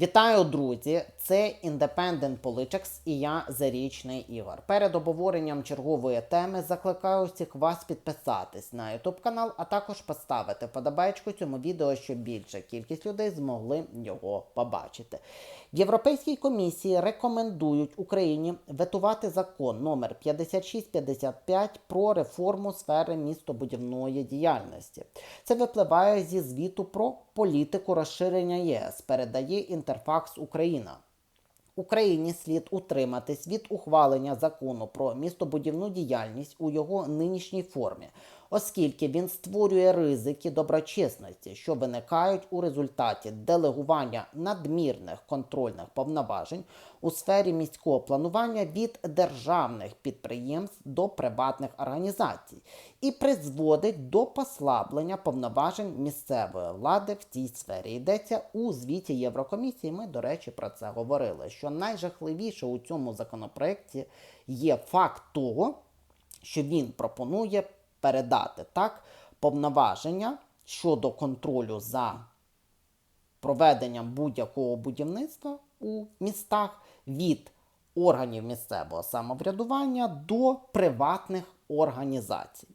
Вітаю, друзі! Це Independent Politics і я Зарічний Ігор. Перед обговоренням чергової теми закликаю всіх вас підписатись на YouTube канал, а також поставити подобайку цьому відео, щоб більша кількість людей змогли його побачити. В Європейській комісії рекомендують Україні ветувати закон номер 5655 про реформу сфери містобудівної діяльності. Це випливає зі звіту про політику розширення ЄС, передає Інтерфакс Україна. Україні слід утриматись від ухвалення закону про містобудівну діяльність у його нинішній формі, оскільки він створює ризики доброчесності, що виникають у результаті делегування надмірних контрольних повноважень у сфері міського планування від державних підприємств до приватних організацій і призводить до послаблення повноважень місцевої влади в цій сфері. Йдеться у звіті Єврокомісії. Ми, до речі, про це говорили. Що найжахливіше у цьому законопроекті є факт того, що він пропонує передати так повноваження щодо контролю за проведенням будь-якого будівництва у містах від органів місцевого самоврядування до приватних організацій.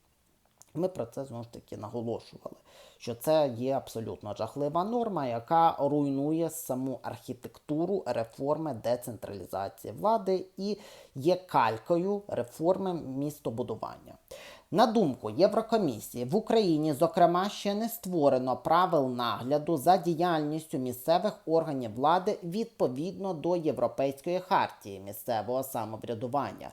Ми про це знову ж таки наголошували, що це є абсолютно жахлива норма, яка руйнує саму архітектуру реформи децентралізації влади і є калькою реформи містобудування. На думку Єврокомісії, в Україні, зокрема, ще не створено правил нагляду за діяльністю місцевих органів влади відповідно до Європейської хартії місцевого самоврядування.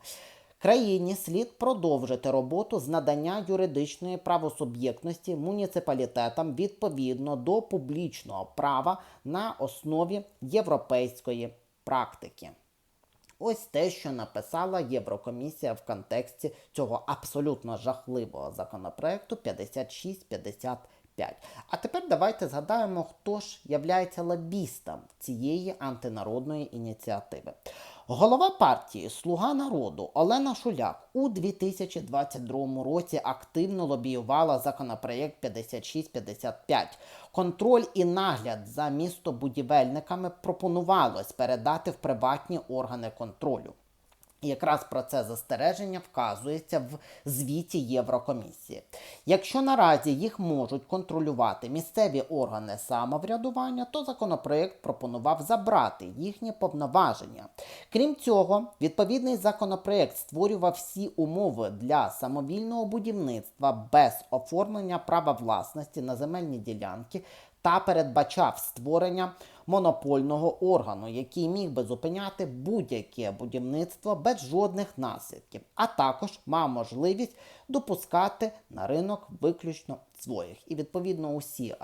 Країні слід продовжити роботу з надання юридичної правосуб'єктності муніципалітетам відповідно до публічного права на основі європейської практики. Ось те, що написала Єврокомісія в контексті цього абсолютно жахливого законопроекту 5655. А тепер давайте згадаємо, хто ж являється лобістом цієї антинародної ініціативи. Голова партії Слуга народу Олена Шуляк у 2022 році активно лобіювала законопроєкт 5655. Контроль і нагляд за містобудівельниками пропонувалось передати в приватні органи контролю. Якраз про це застереження вказується в звіті Єврокомісії. Якщо наразі їх можуть контролювати місцеві органи самоврядування, то законопроект пропонував забрати їхні повноваження. Крім цього, відповідний законопроект створював всі умови для самовільного будівництва без оформлення права власності на земельні ділянки та передбачав створення монопольного органу, який міг би зупиняти будь-яке будівництво без жодних наслідків, а також мав можливість допускати на ринок виключно своїх. І відповідно усі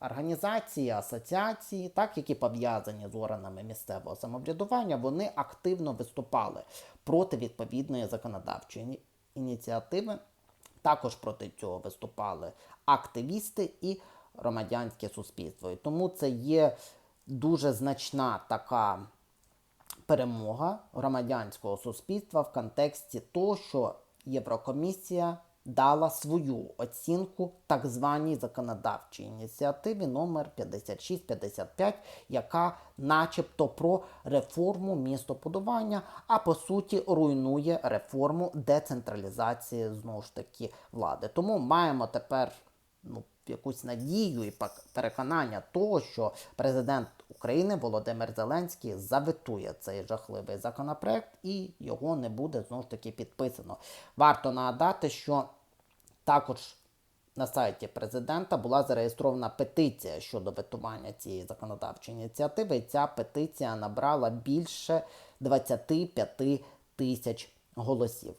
організації, асоціації, так які пов'язані з органами місцевого самоврядування, вони активно виступали проти відповідної законодавчої ініціативи. Також проти цього виступали активісти і громадянське суспільство. І тому це є дуже значна така перемога громадянського суспільства в контексті того, що Єврокомісія дала свою оцінку так званій законодавчій ініціативі номер 5655, яка начебто про реформу містобудування, а по суті руйнує реформу децентралізації знову ж таки влади. Тому маємо тепер ну, якусь надію і переконання того, що президент України Володимир Зеленський заветує цей жахливий законопроект і його не буде знову ж таки підписано. Варто нагадати, що також на сайті президента була зареєстрована петиція щодо ветування цієї законодавчої ініціативи. І ця петиція набрала більше 25 тисяч голосів.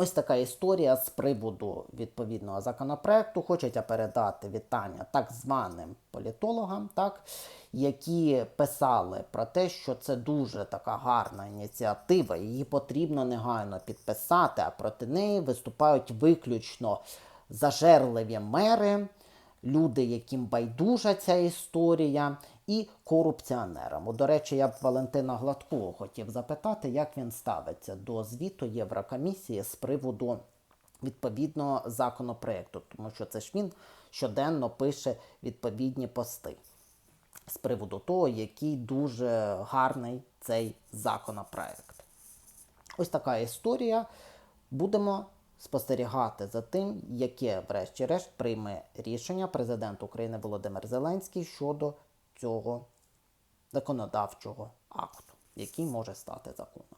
Ось така історія з приводу відповідного законопроекту. Хочеться передати вітання так званим політологам, так, які писали про те, що це дуже така гарна ініціатива, її потрібно негайно підписати, а проти неї виступають виключно зажерливі мери, люди, яким байдужа ця історія, і корупціонерам. До речі, я б Валентина Гладкого хотів запитати, як він ставиться до звіту Єврокомісії з приводу відповідного законопроекту, тому що це ж він щоденно пише відповідні пости. з приводу того, який дуже гарний цей законопроект. Ось така історія. Будемо спостерігати за тим, яке, врешті-решт, прийме рішення президент України Володимир Зеленський щодо цього законодавчого акту, який може стати законом.